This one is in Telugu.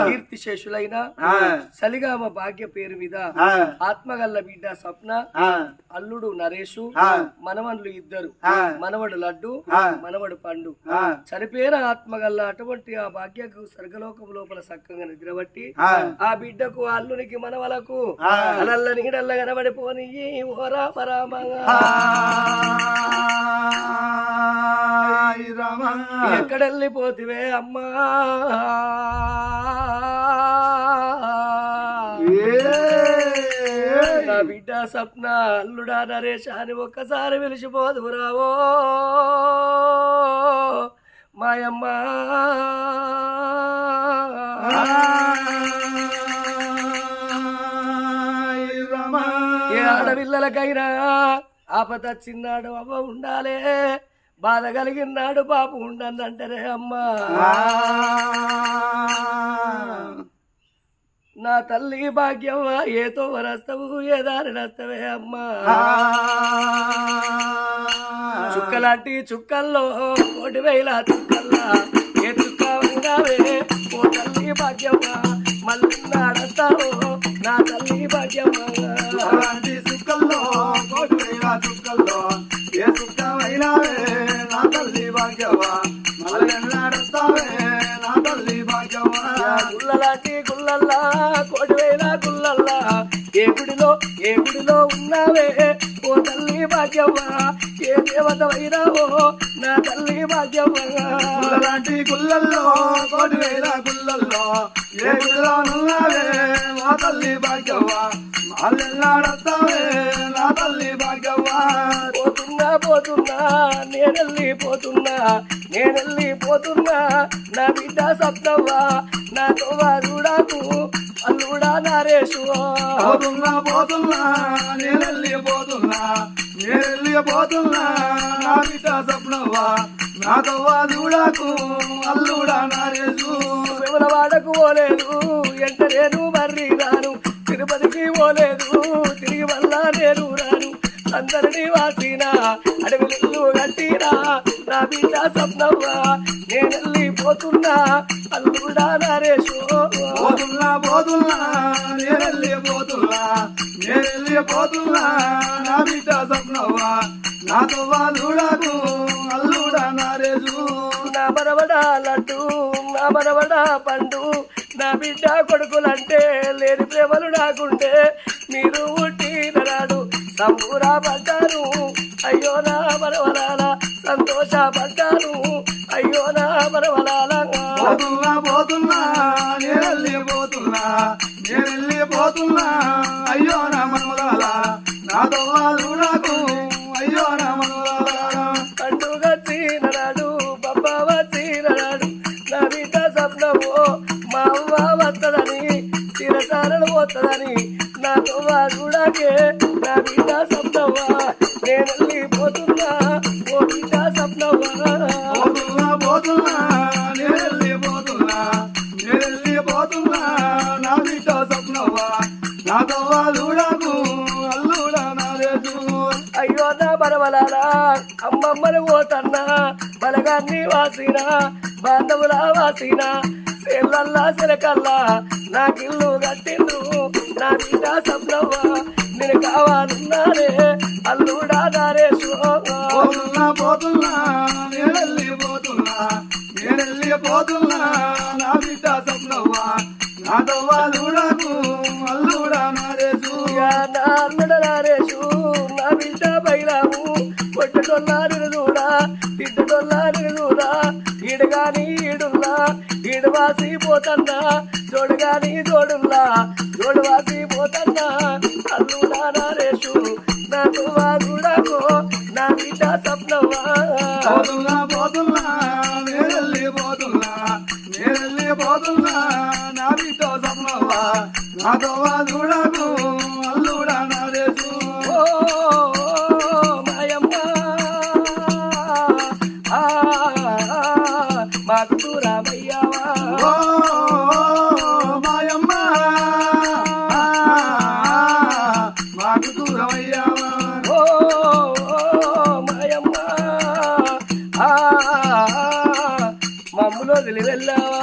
కీర్తి శేషులైన సలిగామ భాగ్య పేరు మీద ఆత్మగల్ల బిడ్డ స్వప్న అల్లుడు నరేషు మనవన్లు ఇద్దరు మనవడు లడ్డు మనవడు పండు. చనిపోయిన ఆత్మగల్ల అటువంటి ఆ భాగ్యకు స్వర్గలోకం లోపల సక్కంగా నిద్రబట్టి ఆ. బిడ్డకు అల్లునికి మనవలకు అలల్ల నీడల్ల కనబడిపోని ఓ రామ. ఎక్కడెళ్ళిపోతివే అమ్మా? బిడ్డ సప్న అల్లుడా నరేష్ అని ఒక్కసారి వెలిసిపోదు రావో. మాయమ్మ. ఏ ఆడపిల్లలకైనా ఆపద చిన్నాడు అవ్వ ఉండాలే. బాధ కలిగినాడు పాపం ఉండనంటారే అమ్మా. నా తల్లి భాగ్యమ్మ ఏతో వరస్తవు ఏ దారి నస్తవే అమ్మా. చుక్కలాంటి చుక్కల్లో కోటి వేల చుక్కల్లా ఏ చుక్క వంగావే ఓ తల్లి భాగ్యమ్మ మళ్ళీ నాడస్తావు నా తల్లి భాగ్యమ్మ. గుల్లలాంటి గుల్లల్లా కోటి వేల గుల్లల్లా ఏ గుడిలో ఏ గుడిలో ఉన్నావే? ఓ తల్లి భాగ్యమ్మ ఏ దేవత వైరావో నా తల్లి భాగ్యమ్మ అలాంటి గుళ్ళల్లో కోటి వేల గుళ్ళల్లో ఏ గుడిలో నున్నావే నా తల్లి భాగ్యవా మళ్ళీ నడుస్తావే నా తల్లి భాగ్యవా పోతున్నా పోతున్నా నేనెళ్ళి పోతున్నా నేనెళ్ళి పోతున్నా. నా బిడ్డ సప్తవ్వా నా తోవ చూడకు అల్లుడా నరేషు పోతున్నా పోతున్నా నేను వెళ్ళిపోతున్నా నేను వెళ్ళిపోతున్నా నా బిడ్డ స్వప్నవా నాతో చూడకు అల్లుడా నారేసు విమలవాడకు పోలేదు ఎంట నేను మర్రి రాను. తిరుపతికి పోలేదు తిరిగి మళ్ళా నేను రాను. అందరినీ నా బిడ్డ సప్నవ్వా నేనెళ్ళి పోతున్నా అల్లుడా నరేషు పోతున్నా పోతున్నా నేను వెళ్ళిపోతున్నా నేను వెళ్ళిపోతున్నా. నా బిడ్డ స్వప్నవా నాతో చూడకు అల్లుడా నారేసు నా మనవడా లడ్డు నా మనవడా పండు. నా బిడ్డ కొడుకులంటే లేని ప్రేమలు నాకుంటే మీరు పుట్టినరాడు సంబూరా పడ్డాను అయ్యో నా సంతోషపడ్డాను అయ్యో నా పోతున్నా పోతున్నా నేను వెళ్ళిపోతున్నా నేను వెళ్ళిపోతున్నా అయ్యో నా మనవరాలా నాతో చూడకు అయ్యో నా మనవరాలా పండుగ తీరనాడు బబ్బా తీరనాడు నా బిడ్డ సప్నము మా అవ్వ వస్తుందని తీరసారలు పోతుందని నా తొవ్వ చూడకే వెళ్ళిపోతున్నా నా బిడ్డ స్వప్నవా నాతో చూడకు అల్లుడా నారేసు అయ్యో నా బలబలారా అమ్మమ్మలు పోతన్నా బలగాన్ని వాసిన బాంధవులా వాసిన సేళ్ళల్లా సిరకల్లా నాకిల్లు కట్టిండ్రు నా బిడ్డ సప్నవ్వా నేను కావాలన్నానే. చూడకు అల్లుడా నారేసు నా అల్లుడు నారేసు నా బిడ్డ బైరాము. కొట్టటొల్లారు చూడా తిట్టటొల్లారు చూడా. ఈడుగాని ఈడుల్లా ఈడు వాసి పోతన్నా జోడుగాని జోడుల్లా జోడు వాసి పోతన్నా. అల్లుడా నారేసు నా తువ్వా చూడకో నా బిడ్డ అల్లుడా నావితో సమ్మవా నాతో వాదుడకు అల్లుడా నరేసు మాయమ్మ మాకు రామయ్యవా మాయమ్మ మాకు దూరమయ్యావా? ఓ మాయమ్మ మమ్మలో వెళ్ళావా?